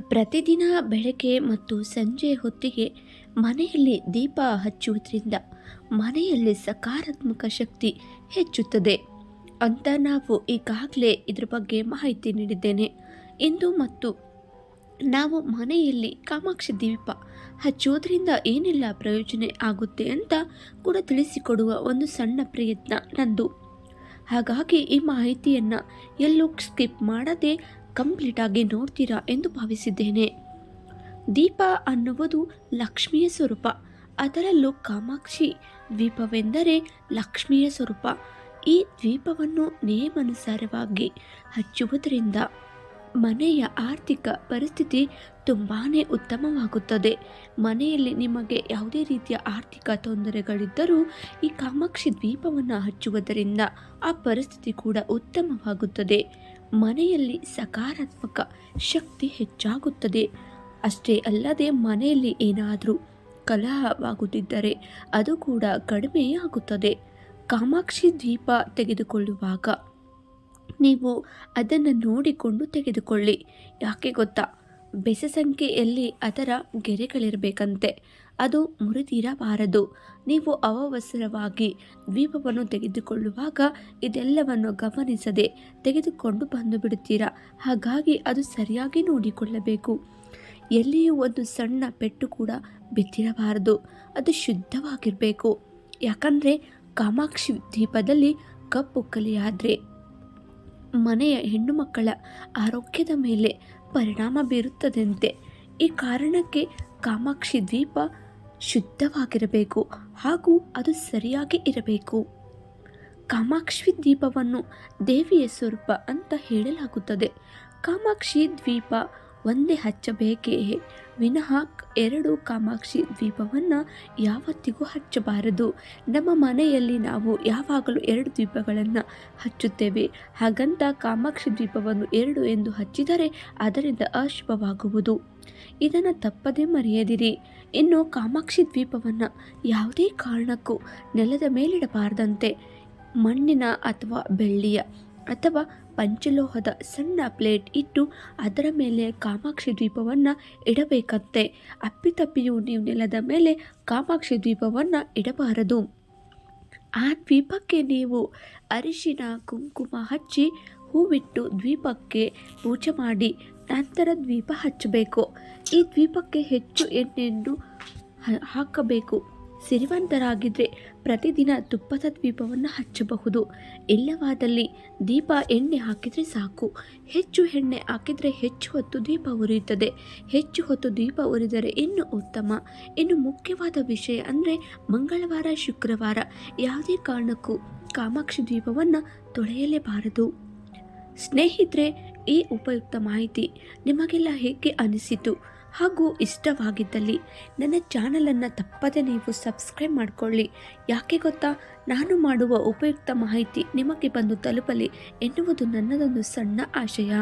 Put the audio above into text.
ಪ್ರತಿದಿನ ಬೆಳಗ್ಗೆ ಮತ್ತು ಸಂಜೆ ಹೊತ್ತಿಗೆ ಮನೆಯಲ್ಲಿ ದೀಪ ಹಚ್ಚುವುದರಿಂದ ಮನೆಯಲ್ಲಿ ಸಕಾರಾತ್ಮಕ ಶಕ್ತಿ ಹೆಚ್ಚುತ್ತದೆ. ಅಂತ ನಾವು ಈಗಾಗಲೇ ಇದ್ರ ಬಗ್ಗೆ ಮಾಹಿತಿ ನೀಡಿದ್ದೇನೆ. ಇಂದು ಮತ್ತು ನಾವು ಮನೆಯಲ್ಲಿ ಕಾಮಾಕ್ಷಿ ದೀಪ ಹಚ್ಚುವುದರಿಂದ ಏನೆಲ್ಲ ಪ್ರಯೋಜನ ಆಗುತ್ತೆ ಅಂತ ಕೂಡ ತಿಳಿಸಿಕೊಡುವ ಒಂದು ಸಣ್ಣ ಪ್ರಯತ್ನ ನಂದು. ಹಾಗಾಗಿ ಈ ಮಾಹಿತಿಯನ್ನು ಎಲ್ಲೂ ಸ್ಕಿಪ್ ಮಾಡದೆ ಕಂಪ್ಲೀಟಾಗಿ ನೋಡ್ತೀರಾ ಎಂದು ಭಾವಿಸಿದ್ದೇನೆ. ದೀಪ ಅನ್ನುವುದು ಲಕ್ಷ್ಮಿಯ ಸ್ವರೂಪ, ಅದರಲ್ಲೂ ಕಾಮಾಕ್ಷಿ. ದ್ವೀಪವೆಂದರೆ ಲಕ್ಷ್ಮಿಯ ಸ್ವರೂಪ. ಈ ದ್ವೀಪವನ್ನು ನಿಯಮಾನುಸಾರವಾಗಿ ಹಚ್ಚುವುದರಿಂದ ಮನೆಯ ಆರ್ಥಿಕ ಪರಿಸ್ಥಿತಿ ತುಂಬಾ ಉತ್ತಮವಾಗುತ್ತದೆ. ಮನೆಯಲ್ಲಿ ನಿಮಗೆ ಯಾವುದೇ ರೀತಿಯ ಆರ್ಥಿಕ ತೊಂದರೆಗಳಿದ್ದರೂ ಈ ಕಾಮಾಕ್ಷಿ ದ್ವೀಪವನ್ನು ಹಚ್ಚುವುದರಿಂದ ಆ ಪರಿಸ್ಥಿತಿ ಕೂಡ ಉತ್ತಮವಾಗುತ್ತದೆ. ಮನೆಯಲ್ಲಿ ಸಕಾರಾತ್ಮಕ ಶಕ್ತಿ ಹೆಚ್ಚಾಗುತ್ತದೆ. ಅಷ್ಟೇ ಅಲ್ಲದೆ ಮನೆಯಲ್ಲಿ ಏನಾದರೂ ಕಲಹವಾಗುತ್ತಿದ್ದರೆ ಅದು ಕೂಡ ಕಡಿಮೆಯಾಗುತ್ತದೆ. ಕಾಮಾಕ್ಷಿ ದೀಪ ತೆಗೆದುಕೊಳ್ಳುವಾಗ ನೀವು ಅದನ್ನು ನೋಡಿಕೊಂಡು ತೆಗೆದುಕೊಳ್ಳಿ. ಯಾಕೆ ಗೊತ್ತಾ? ಬೆಸ ಸಂಖ್ಯೆಯಲ್ಲಿ ಅದರ ಗೆರೆಗಳಿರಬೇಕಂತೆ. ಅದು ಮುರಿದಿರಬಾರದು. ನೀವು ಅವಸರವಾಗಿ ದ್ವೀಪವನ್ನು ತೆಗೆದುಕೊಳ್ಳುವಾಗ ಇದೆಲ್ಲವನ್ನು ಗಮನಿಸದೆ ತೆಗೆದುಕೊಂಡು ಬಂದು ಬಿಡುತ್ತೀರಾ ಹಾಗಾಗಿ ಅದು ಸರಿಯಾಗಿ ನೋಡಿಕೊಳ್ಳಬೇಕು. ಎಲ್ಲಿಯೂ ಒಂದು ಸಣ್ಣ ಪೆಟ್ಟು ಕೂಡ ಬಿದ್ದಿರಬಾರದು. ಅದು ಶುದ್ಧವಾಗಿರಬೇಕು. ಯಾಕಂದರೆ ಕಾಮಾಕ್ಷಿ ದ್ವೀಪದಲ್ಲಿ ಕಪ್ಪು ಕಲಿಯಾದರೆ ಮನೆಯ ಹೆಣ್ಣು ಮಕ್ಕಳ ಆರೋಗ್ಯದ ಮೇಲೆ ಪರಿಣಾಮ ಬೀರುತ್ತದಂತೆ. ಈ ಕಾರಣಕ್ಕೆ ಕಾಮಾಕ್ಷಿ ದ್ವೀಪ ಶುದ್ಧವಾಗಿರಬೇಕು ಹಾಗೂ ಅದು ಸರಿಯಾಗಿ ಇರಬೇಕು. ಕಾಮಾಕ್ಷಿ ದ್ವೀಪವನ್ನು ದೇವಿಯ ಸ್ವರೂಪ ಅಂತ ಹೇಳಲಾಗುತ್ತದೆ. ಕಾಮಾಕ್ಷಿ ದ್ವೀಪ ಒಂದೇ ಹಚ್ಚಬೇಕೇ? ವಿನಃ ಎರಡು ಕಾಮಾಕ್ಷಿ ದ್ವೀಪವನ್ನು ಯಾವತ್ತಿಗೂ ಹಚ್ಚಬಾರದು. ನಮ್ಮ ಮನೆಯಲ್ಲಿ ನಾವು ಯಾವಾಗಲೂ ಎರಡು ದ್ವೀಪಗಳನ್ನು ಹಚ್ಚುತ್ತೇವೆ. ಹಾಗಂತ ಕಾಮಾಕ್ಷಿ ದ್ವೀಪವನ್ನು ಎರಡು ಎಂದು ಹಚ್ಚಿದರೆ ಅದರಿಂದ ಅಶುಭವಾಗುವುದು. ಇದನ್ನು ತಪ್ಪದೇ ಮರೆಯದಿರಿ. ಇನ್ನು ಕಾಮಾಕ್ಷಿ ದ್ವೀಪವನ್ನು ಯಾವುದೇ ಕಾರಣಕ್ಕೂ ನೆಲದ ಮೇಲಿಡಬಾರದಂತೆ ಮಣ್ಣಿನ ಅಥವಾ ಬೆಳ್ಳಿಯ ಅಥವಾ ಪಂಚಲೋಹದ ಸಣ್ಣ ಪ್ಲೇಟ್ ಇಟ್ಟು ಅದರ ಮೇಲೆ ಕಾಮಾಕ್ಷಿ ದ್ವೀಪವನ್ನು ಇಡಬೇಕಂತೆ. ಅಪ್ಪಿತಪ್ಪಿಯು ನೀವು ನೆಲದ ಮೇಲೆ ಕಾಮಾಕ್ಷಿ ದ್ವೀಪವನ್ನು ಇಡಬಾರದು. ಆ ದ್ವೀಪಕ್ಕೆ ನೀವು ಅರಿಶಿನ, ಕುಂಕುಮ ಹಚ್ಚಿ ಹೂವಿಟ್ಟು ದ್ವೀಪಕ್ಕೆ ಪೂಜೆ ಮಾಡಿ, ನಂತರ ದ್ವೀಪ ಹಚ್ಚಬೇಕು. ಈ ದ್ವೀಪಕ್ಕೆ ಹೆಚ್ಚು ಎಣ್ಣೆಯನ್ನು ಹಾಕಬೇಕು. ಸಿರಿವಂತರಾಗಿದ್ದರೆ ಪ್ರತಿದಿನ ತುಪ್ಪದ ದ್ವೀಪವನ್ನು ಹಚ್ಚಬಹುದು. ಇಲ್ಲವಾದಲ್ಲಿ ದೀಪ ಎಣ್ಣೆ ಹಾಕಿದರೆ ಸಾಕು. ಹೆಚ್ಚು ಎಣ್ಣೆ ಹಾಕಿದರೆ ಹೆಚ್ಚು ಹೊತ್ತು ದೀಪ ಉರಿಯುತ್ತದೆ. ಹೆಚ್ಚು ಹೊತ್ತು ದೀಪ ಉರಿದರೆ ಇನ್ನೂ ಉತ್ತಮ. ಇನ್ನು ಮುಖ್ಯವಾದ ವಿಷಯ ಅಂದರೆ ಮಂಗಳವಾರ, ಶುಕ್ರವಾರ ಯಾವುದೇ ಕಾರಣಕ್ಕೂ ಕಾಮಾಕ್ಷಿ ದ್ವೀಪವನ್ನು ತೊಳೆಯಲೇಬಾರದು. ಸ್ನೇಹಿತರೆ, ಈ ಉಪಯುಕ್ತ ಮಾಹಿತಿ ನಿಮಗೆಲ್ಲ ಹೇಗೆ ಅನಿಸಿತು? ಹಾಗೂ ಇಷ್ಟವಾಗಿದ್ದಲ್ಲಿ ನನ್ನ ಚಾನಲನ್ನು ತಪ್ಪದೆ ನೀವು ಸಬ್ಸ್ಕ್ರೈಬ್ ಮಾಡಿಕೊಳ್ಳಿ. ಯಾಕೆ ಗೊತ್ತಾ? ನಾನು ಮಾಡುವ ಉಪಯುಕ್ತ ಮಾಹಿತಿ ನಿಮಗೆ ಬಂದು ತಲುಪಲಿ ಎನ್ನುವುದು ನನ್ನದೊಂದು ಸಣ್ಣ ಆಶಯ.